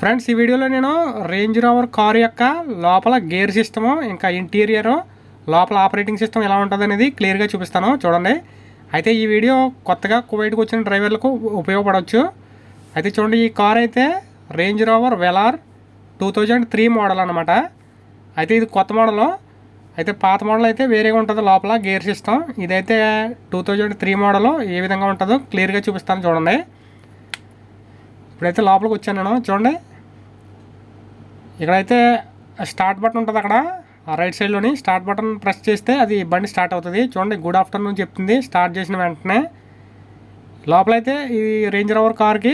Friends ఈ వీడియోలో నేను రేంజ్ రోవర్ కారు యొక్క లోపల గేర్ సిస్టము ఇంకా ఇంటీరియరు లోపల ఆపరేటింగ్ సిస్టమ్ ఎలా ఉంటుంది అనేది క్లియర్గా చూపిస్తాను. చూడండి. అయితే ఈ వీడియో కొత్తగా కువైట్కి వచ్చిన డ్రైవర్లకు ఉపయోగపడవచ్చు. అయితే చూడండి ఈ కార్ అయితే Range Rover Velar two thousand three model అనమాట అయితే ఇది కొత్త మోడల్ అయితే పాత మోడల్ అయితే వేరేగా ఉంటుంది లోపల గేర్ సిస్టమ్ ఇదైతే టూ థౌజండ్ త్రీ మోడల్ ఏ విధంగా ఉంటుందో క్లియర్గా చూపిస్తాను చూడండి. ఇప్పుడైతే లోపలికి వచ్చాను నేను. చూడండి. ఇక్కడైతే స్టార్ట్ బటన్ ఉంటుంది అక్కడ. ఆ రైట్ సైడ్లోని స్టార్ట్ బటన్ ప్రెస్ చేస్తే అది బండి స్టార్ట్ అవుతుంది. చూడండి గుడ్ ఆఫ్టర్నూన్ చెప్తుంది. స్టార్ట్ చేసిన వెంటనే లోపలైతే ఈ రేంజ్ రోవర్ కార్కి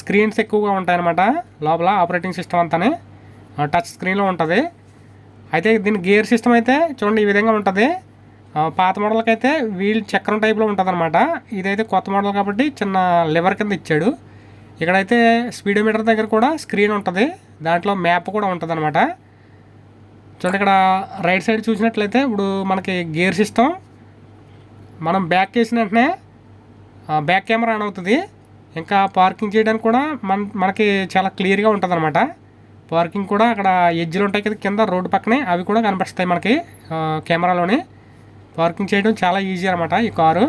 స్క్రీన్స్ ఎక్కువగా ఉంటాయన్నమాట. లోపల ఆపరేటింగ్ సిస్టమ్ అంతానే టచ్ స్క్రీన్లో ఉంటుంది. అయితే దీని గేర్ సిస్టమ్ అయితే చూడండి ఈ విధంగా ఉంటుంది. పాత మోడల్కి అయితే వీల్ చక్రం టైప్లో ఉంటుంది అనమాట ఇదైతే కొత్త మోడల్ కాబట్టి చిన్న లివర్ కింద ఇచ్చాడు. ఇక్కడైతే స్పీడోమీటర్ దగ్గర కూడా స్క్రీన్ ఉంటుంది. దాంట్లో మ్యాప్ కూడా ఉంటుంది అనమాట చూడండి ఇక్కడ రైట్ సైడ్ చూసినట్లయితే ఇప్పుడు మనకి గేర్ సిస్టమ్ మనం బ్యాక్ చేసిన వెంటనే బ్యాక్ కెమెరా ఆన్ అవుతుంది. ఇంకా పార్కింగ్ చేయడానికి కూడా మన మనకి చాలా క్లియర్గా ఉంటుంది అనమాట పార్కింగ్ కూడా అక్కడ ఎడ్జ్లు ఉంటాయి కదా కింద రోడ్డు పక్కనే అవి కూడా కనిపిస్తాయి మనకి కెమెరాలోని. పార్కింగ్ చేయడం చాలా ఈజీ అనమాట ఈ కారు.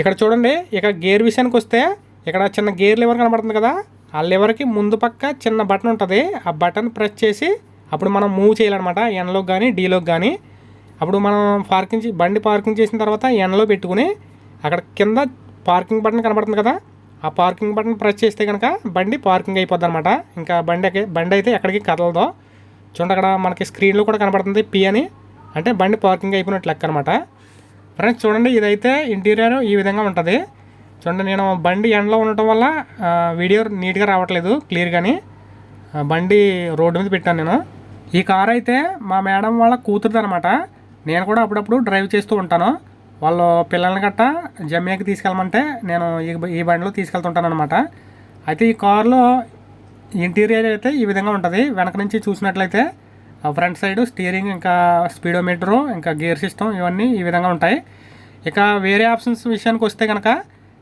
ఇక్కడ చూడండి ఇక్కడ గేర్ విషయానికి వస్తే ఇక్కడ చిన్న గేర్ లివర్ కనబడుతుంది కదా ఆ లివర్కి ముందు పక్క చిన్న బటన్ ఉంటుంది. ఆ బటన్ ప్రెస్ చేసి అప్పుడు మనం మూవ్ చేయాలన్నమాట. ఎన్లోకి కానీ డీలోకి కానీ అప్పుడు మనం పార్కింగ్ బండి పార్కింగ్ చేసిన తర్వాత ఎన్లో పెట్టుకుని అక్కడ కింద పార్కింగ్ బటన్ కనబడుతుంది కదా ఆ పార్కింగ్ బటన్ ప్రెస్ చేస్తే కనుక బండి పార్కింగ్ అయిపోద్ది అనమాట ఇంకా బండి బండి అయితే ఎక్కడికి కదలదో. చూడండి అక్కడ మనకి స్క్రీన్లో కూడా కనబడుతుంది పి అని. అంటే బండి పార్కింగ్ అయిపోయినట్లు లెక్క అనమాట ఫ్రెండ్స్ చూడండి ఇదైతే ఇంటీరియర్ ఈ విధంగా ఉంటుంది. చూడండి నేను బండి ఎండలో ఉండటం వల్ల వీడియో నీట్గా రావట్లేదు క్లియర్గాని బండి రోడ్డు మీద పెట్టాను నేను. ఈ కార్ అయితే మా మేడం వాళ్ళ కూతురుది అనమాట నేను కూడా అప్పుడప్పుడు డ్రైవ్ చేస్తూ ఉంటాను. వాళ్ళు పిల్లల్ని గట్ట జమ్యాకి తీసుకెళ్ళమంటే నేను ఈ ఈ బండిలో తీసుకెళ్తుంటాను అనమాట అయితే ఈ కార్లో ఇంటీరియర్ అయితే ఈ విధంగా ఉంటుంది. వెనక నుంచి చూసినట్లయితే ఫ్రంట్ సైడ్ స్టీరింగ్ ఇంకా స్పీడోమీటరు ఇంకా గేర్ సిస్టమ్ ఇవన్నీ ఈ విధంగా ఉంటాయి. ఇక వేరే ఆప్షన్స్ విషయానికి వస్తే కనుక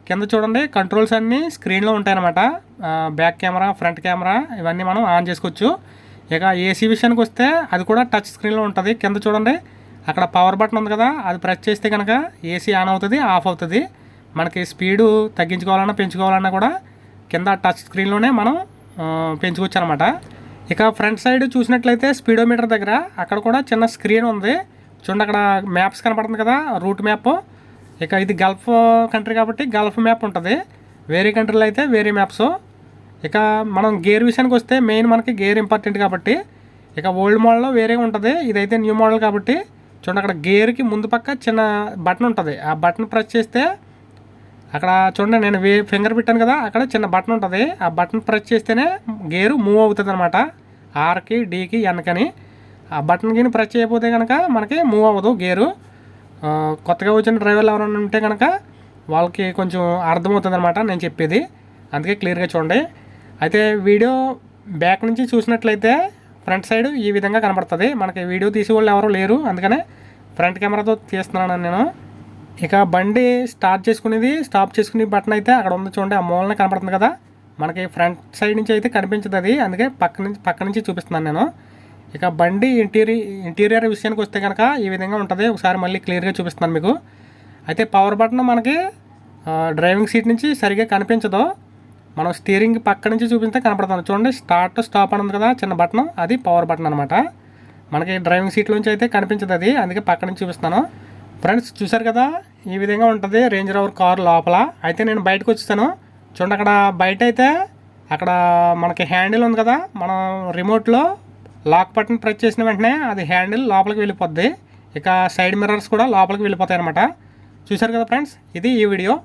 కింద చూడండి కంట్రోల్స్ అన్నీ స్క్రీన్లో ఉంటాయన్నమాట. బ్యాక్ కెమెరా ఫ్రంట్ కెమెరా ఇవన్నీ మనం ఆన్ చేసుకోవచ్చు. ఇక ఏసీ విషయానికి వస్తే అది కూడా టచ్ స్క్రీన్లో ఉంటుంది. కింద చూడండి అక్కడ పవర్ బటన్ ఉంది కదా అది ప్రెస్ చేస్తే కనుక ఏసీ ఆన్ అవుతుంది ఆఫ్ అవుతుంది. మనకి స్పీడు తగ్గించుకోవాలన్నా పెంచుకోవాలన్నా కూడా కింద టచ్ స్క్రీన్లోనే మనం పెంచుకోవచ్చు అనమాట ఇక ఫ్రంట్ సైడ్ చూసినట్లయితే స్పీడోమీటర్ దగ్గర అక్కడ కూడా చిన్న స్క్రీన్ ఉంది. చూడండి అక్కడ మ్యాప్స్ కనపడుతుంది కదా రూట్ మ్యాప్ ఇక ఇది గల్ఫ్ కంట్రీ కాబట్టి గల్ఫ్ మ్యాప్ ఉంటుంది. వేరే కంట్రీలో అయితే వేరే మ్యాప్స్ ఇక మనం గేర్ విషయానికి వస్తే మెయిన్ మనకి గేర్ ఇంపార్టెంట్ కాబట్టి ఇక ఓల్డ్ మోడల్లో వేరే ఉంటుంది. ఇదైతే న్యూ మోడల్ కాబట్టి చూడండి అక్కడ గేర్కి ముందు పక్క చిన్న బటన్ ఉంటుంది. ఆ బటన్ ప్రెస్ చేస్తే అక్కడ చూడండి నేను వే ఫింగర్ పెట్టాను కదా అక్కడ చిన్న బటన్ ఉంటుంది. ఆ బటన్ ప్రెస్ చేస్తేనే గేరు మూవ్ అవుతుంది అనమాట ఆర్కి డీకి ఎన్కని ఆ బటన్ గిని ప్రెస్ చేయకపోతే కనుక మనకి మూవ్ అవ్వదు గేరు కొత్తగా వచ్చిన డ్రైవర్లు ఎవరైనా ఉంటే కనుక వాళ్ళకి కొంచెం అర్థమవుతుంది అనమాట నేను చెప్పేది. అందుకే క్లియర్గా చూడండి. అయితే వీడియో బ్యాక్ నుంచి చూసినట్లయితే ఫ్రంట్ సైడ్ ఈ విధంగా కనబడుతుంది. మనకి వీడియో తీసేవాళ్ళు ఎవరు లేరు. అందుకనే ఫ్రంట్ కెమెరాతో తీస్తున్నాను నేను. ఇక బండి స్టార్ట్ చేసుకునేది స్టాప్ చేసుకునే బటన్ అయితే అక్కడ ఉంది చూడండి. ఆ మూలనే కనపడుతుంది కదా. మనకి ఫ్రంట్ సైడ్ నుంచి అయితే కనిపించదు అది అందుకే పక్క నుంచి పక్క నుంచి చూపిస్తున్నాను నేను. ఇక బండి ఇంటీరియర్ ఇంటీరియర్ విషయానికి వస్తే కనుక ఈ విధంగా ఉంటుంది. ఒకసారి మళ్ళీ క్లియర్గా చూపిస్తున్నాను మీకు. అయితే పవర్ బటన్ మనకి డ్రైవింగ్ సీట్ నుంచి సరిగ్గా కనిపించదు. మనం స్టీరింగ్ పక్క నుంచి చూపిస్తే కనపడుతుంది చూడండి స్టార్ట్ స్టాప్ అని ఉంది కదా చిన్న బటన్. అది పవర్ బటన్ అనమాట మనకి డ్రైవింగ్ సీట్లోంచి అయితే కనిపించదు అది. అందుకే పక్క నుంచి చూపిస్తాను ఫ్రెండ్స్ చూసారు కదా ఈ విధంగా ఉంటుంది రేంజ్ రోవర్ కార్ లోపల. అయితే నేను బయటకు వచ్చేస్తాను చూడండి అక్కడ బయట అయితే అక్కడ మనకి హ్యాండిల్ ఉంది కదా మనం రిమోట్లో లాక్ బటన్ ప్రెస్ చేసిన వెంటనే అది హ్యాండిల్ లోపలికి వెళ్ళిపోద్ది. ఇక సైడ్ మిర్రర్స్ కూడా లోపలికి వెళ్ళిపోతాయి అనమాట చూశారు కదా ఫ్రెండ్స్? ఇది ఈ వీడియో.